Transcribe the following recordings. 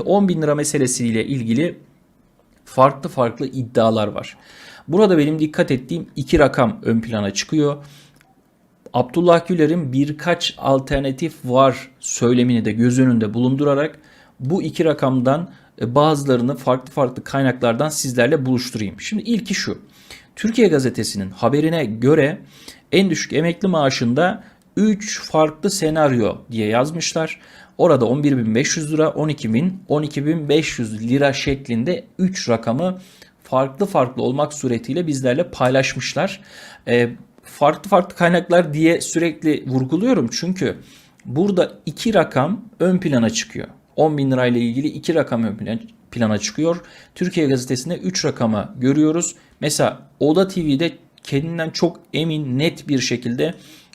10 bin lira meselesiyle ilgili farklı farklı iddialar var. Burada benim dikkat ettiğim iki rakam ön plana çıkıyor. Abdullah Güler'in birkaç alternatif var söylemini de göz önünde bulundurarak bu iki rakamdan e, bazılarını farklı farklı kaynaklardan sizlerle buluşturayım. Şimdi ilki şu. Türkiye Gazetesi'nin haberine göre en düşük emekli maaşında 3 farklı senaryo diye yazmışlar. Orada 11.500 lira, 12.000, 12.500 lira şeklinde 3 rakamı farklı farklı olmak suretiyle bizlerle paylaşmışlar. Ee, farklı farklı kaynaklar diye sürekli vurguluyorum çünkü burada iki rakam ön plana çıkıyor. 10 bin lirayla ilgili iki rakam ön plana çıkıyor. Türkiye Gazetesi'nde 3 rakama görüyoruz. Mesela Oda TV'de kendinden çok emin net bir şekilde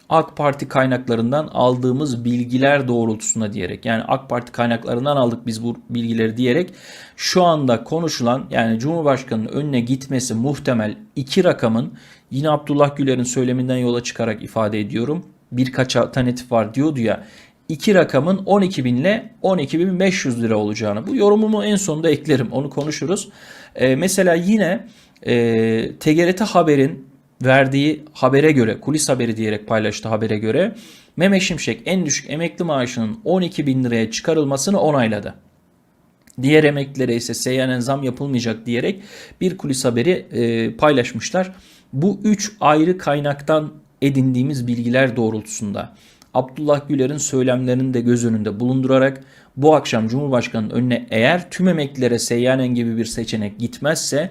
AK Parti kaynaklarından aldığımız bilgiler doğrultusunda diyerek yani AK Parti kaynaklarından aldık biz bu bilgileri diyerek şu anda konuşulan yani Cumhurbaşkanı'nın önüne gitmesi muhtemel iki rakamın yine Abdullah Güler'in söyleminden yola çıkarak ifade ediyorum. Birkaç alternatif var diyordu ya iki rakamın 12 bin ile 12.500 lira olacağını. Bu yorumumu en sonunda eklerim onu konuşuruz. Ee, mesela yine e, TGRT Haber'in verdiği habere göre, kulis haberi diyerek paylaştığı habere göre Mehmet Şimşek en düşük emekli maaşının 12 bin liraya çıkarılmasını onayladı. Diğer emeklilere ise seyyanen zam yapılmayacak diyerek bir kulis haberi e, paylaşmışlar. Bu üç ayrı kaynaktan edindiğimiz bilgiler doğrultusunda Abdullah Güler'in söylemlerini de göz önünde bulundurarak bu akşam Cumhurbaşkanı'nın önüne eğer tüm emeklilere seyyanen gibi bir seçenek gitmezse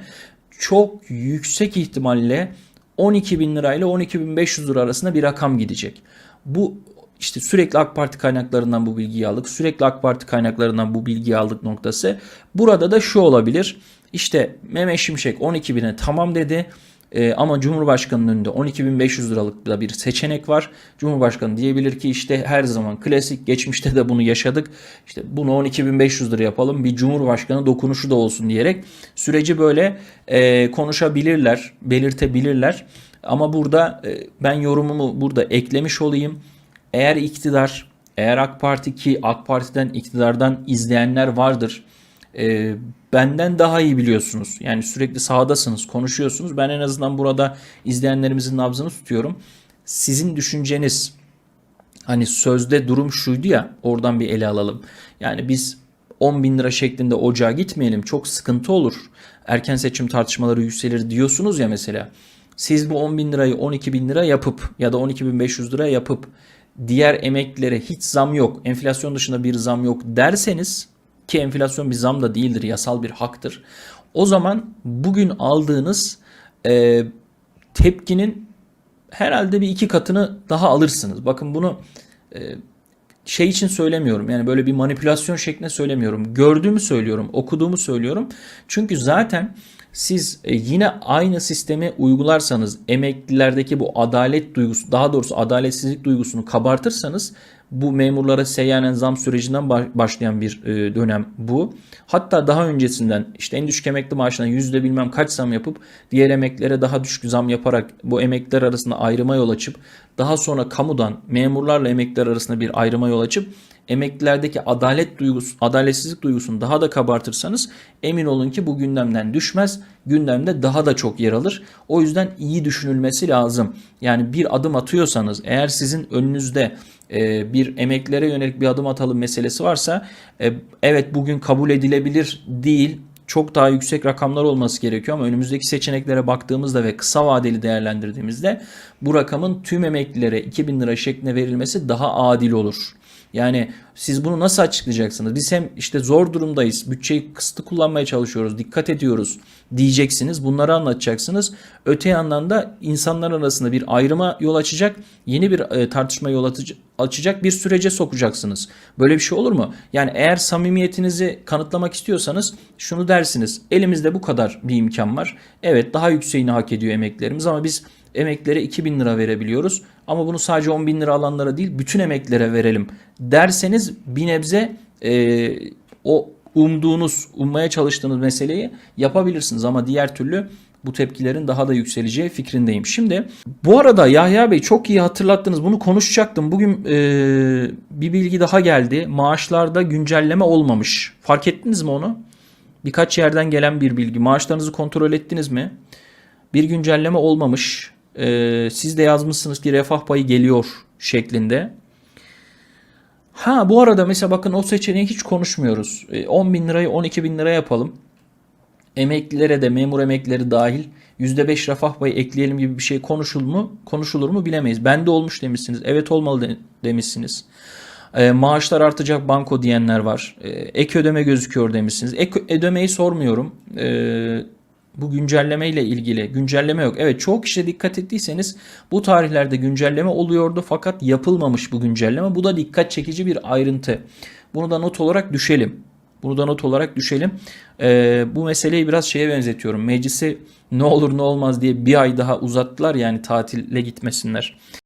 çok yüksek ihtimalle 12 bin lirayla 12 bin 500 lira arasında bir rakam gidecek. Bu işte sürekli AK Parti kaynaklarından bu bilgiyi aldık. Sürekli AK Parti kaynaklarından bu bilgiyi aldık noktası. Burada da şu olabilir. İşte Mehmet Şimşek 12 bine tamam dedi. Ee, ama Cumhurbaşkanı'nın önünde 12.500 liralık da bir seçenek var. Cumhurbaşkanı diyebilir ki işte her zaman klasik geçmişte de bunu yaşadık. İşte bunu 12.500 lira yapalım bir Cumhurbaşkanı dokunuşu da olsun diyerek süreci böyle e, konuşabilirler, belirtebilirler. Ama burada e, ben yorumumu burada eklemiş olayım. Eğer iktidar, eğer AK Parti ki AK Parti'den iktidardan izleyenler vardır e, benden daha iyi biliyorsunuz. Yani sürekli sahadasınız, konuşuyorsunuz. Ben en azından burada izleyenlerimizin nabzını tutuyorum. Sizin düşünceniz hani sözde durum şuydu ya oradan bir ele alalım. Yani biz 10 bin lira şeklinde ocağa gitmeyelim çok sıkıntı olur. Erken seçim tartışmaları yükselir diyorsunuz ya mesela. Siz bu 10 bin lirayı 12 bin lira yapıp ya da 12 bin 500 lira yapıp diğer emeklilere hiç zam yok, enflasyon dışında bir zam yok derseniz ki enflasyon bir zam da değildir, yasal bir haktır. O zaman bugün aldığınız e, tepkinin herhalde bir iki katını daha alırsınız. Bakın bunu e, şey için söylemiyorum. Yani böyle bir manipülasyon şeklinde söylemiyorum. Gördüğümü söylüyorum, okuduğumu söylüyorum. Çünkü zaten siz e, yine aynı sistemi uygularsanız emeklilerdeki bu adalet duygusu daha doğrusu adaletsizlik duygusunu kabartırsanız bu memurlara seyyanen zam sürecinden başlayan bir e, dönem bu. Hatta daha öncesinden işte en düşük emekli maaşına yüzde bilmem kaç zam yapıp diğer emeklilere daha düşük zam yaparak bu emekliler arasında ayrıma yol açıp daha sonra kamudan memurlarla emekliler arasında bir ayrıma yol açıp emeklilerdeki adalet duygusu, adaletsizlik duygusunu daha da kabartırsanız emin olun ki bu gündemden düşmez. Gündemde daha da çok yer alır. O yüzden iyi düşünülmesi lazım. Yani bir adım atıyorsanız eğer sizin önünüzde e, bir emeklilere yönelik bir adım atalım meselesi varsa e, evet bugün kabul edilebilir değil çok daha yüksek rakamlar olması gerekiyor ama önümüzdeki seçeneklere baktığımızda ve kısa vadeli değerlendirdiğimizde bu rakamın tüm emeklilere 2000 lira şeklinde verilmesi daha adil olur. Yani siz bunu nasıl açıklayacaksınız? Biz hem işte zor durumdayız, bütçeyi kısıtlı kullanmaya çalışıyoruz, dikkat ediyoruz diyeceksiniz. Bunları anlatacaksınız. Öte yandan da insanlar arasında bir ayrıma yol açacak, yeni bir e, tartışma yol açacak bir sürece sokacaksınız. Böyle bir şey olur mu? Yani eğer samimiyetinizi kanıtlamak istiyorsanız şunu dersiniz. Elimizde bu kadar bir imkan var. Evet daha yükseğini hak ediyor emeklerimiz ama biz emeklere 2000 lira verebiliyoruz. Ama bunu sadece 10 bin lira alanlara değil bütün emeklere verelim derseniz bir nebze e, o umduğunuz, ummaya çalıştığınız meseleyi yapabilirsiniz. Ama diğer türlü bu tepkilerin daha da yükseleceği fikrindeyim. Şimdi bu arada Yahya Bey çok iyi hatırlattınız. Bunu konuşacaktım. Bugün e, bir bilgi daha geldi. Maaşlarda güncelleme olmamış. Fark ettiniz mi onu? Birkaç yerden gelen bir bilgi. Maaşlarınızı kontrol ettiniz mi? Bir güncelleme olmamış. E, siz de yazmışsınız ki refah payı geliyor şeklinde. Ha bu arada mesela bakın o seçeneği hiç konuşmuyoruz. E, 10 bin lirayı 12 bin lira yapalım. Emeklilere de memur emeklileri dahil %5 refah payı ekleyelim gibi bir şey konuşulur mu? Konuşulur mu bilemeyiz. Bende olmuş demişsiniz. Evet olmalı de- demişsiniz. E, maaşlar artacak banko diyenler var. E, ek ödeme gözüküyor demişsiniz. Ek ödemeyi sormuyorum. E, bu güncelleme ile ilgili güncelleme yok. Evet çoğu kişiye dikkat ettiyseniz bu tarihlerde güncelleme oluyordu fakat yapılmamış bu güncelleme. Bu da dikkat çekici bir ayrıntı. Bunu da not olarak düşelim. Bunu da not olarak düşelim. Ee, bu meseleyi biraz şeye benzetiyorum. Meclisi ne olur ne olmaz diye bir ay daha uzattılar yani tatile gitmesinler.